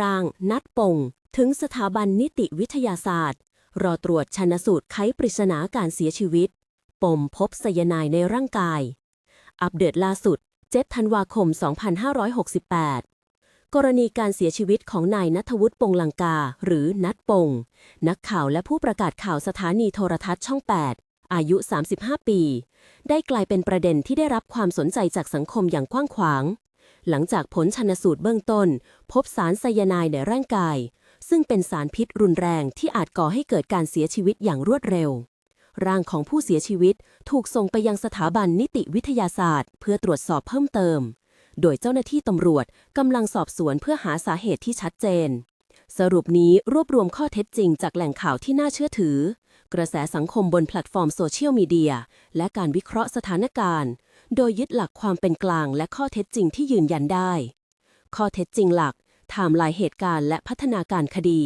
ร่าง นัดปง ถึงสถาบันนิติวิทยาศาสตร์ รอตรวจชันสูตรไขปริศนาการเสียชีวิต ปมพบไซยาไนด์ในร่างกาย อัปเดตล่าสุด7ธันวาคม 2568 กรณีการเสียชีวิตของนายนัทวุฒิปงลังกา หรือนัดปง นักข่าวและผู้ประกาศข่าวสถานีโทรทัศน์ช่อง 8อายุ 35 ปี ได้กลายเป็นประเด็นที่ได้รับความสนใจจากสังคมอย่างกว้างขวาง หลังจากผลชันสูตรเบื้องต้น พบสารไซยาไนด์ในร่างกาย ซึ่งเป็นสารพิษรุนแรงที่อาจก่อให้เกิดการเสียชีวิตอย่างรวดเร็ว ร่างของผู้เสียชีวิตถูกส่งไปยังสถาบันนิติวิทยาศาสตร์ เพื่อตรวจสอบเพิ่มเติม โดยเจ้าหน้าที่ตำรวจกำลังสอบสวนเพื่อหาสาเหตุที่ชัดเจน สรุปนี้รวบรวมข้อเท็จจริงจากแหล่งข่าวที่น่าเชื่อถือ กระแสสังคมบนแพลตฟอร์มโซเชียลมีเดียและการวิเคราะห์สถานการณ์ โดยยึดหลักความเป็นกลางและข้อเท็จจริงที่ยืนยันได้ ข้อเท็จจริงหลักไทม์ไลน์เหตุการณ์และพัฒนาการคดี